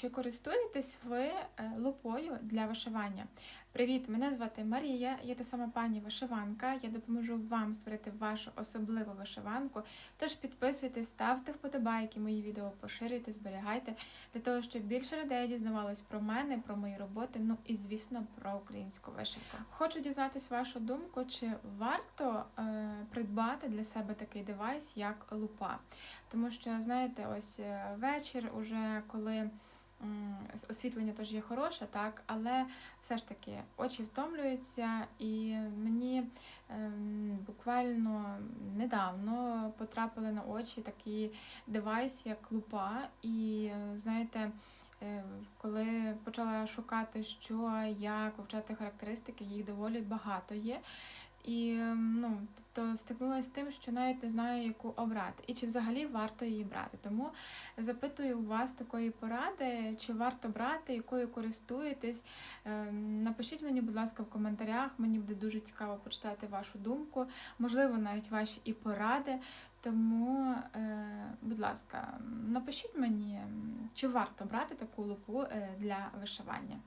Чи користуєтесь ви е, лупою для вишивання? Привіт, мене звати Марія, я та сама пані вишиванка. Я допоможу вам створити вашу особливу вишиванку. Тож підписуйтесь, ставте вподобайки, мої відео поширюйте, зберігайте для того, щоб більше людей дізнавалось про мене, про мої роботи, ну і звісно про українську вишивку. Хочу дізнатись вашу думку, чи варто е, придбати для себе такий девайс, як лупа. Тому що, знаєте, ось е, вечір, уже коли. Освітлення теж є хороше, так, але все ж таки очі втомлюються, і мені ем, буквально недавно потрапили на очі такий девайс, як лупа. І знаєте, коли почала шукати, що, як вивчати характеристики, їх доволі багато є. І ну, тобто стикнулася з тим, що навіть не знаю, яку обрати, і чи взагалі варто її брати. Тому запитую у вас такої поради, чи варто брати, якою користуєтесь. Ем, Напишіть мені, будь ласка, в коментарях. Мені буде дуже цікаво почитати вашу думку, можливо, навіть ваші і поради. Тому, е, будь ласка, напишіть мені, чи варто брати таку лупу е, для вишивання.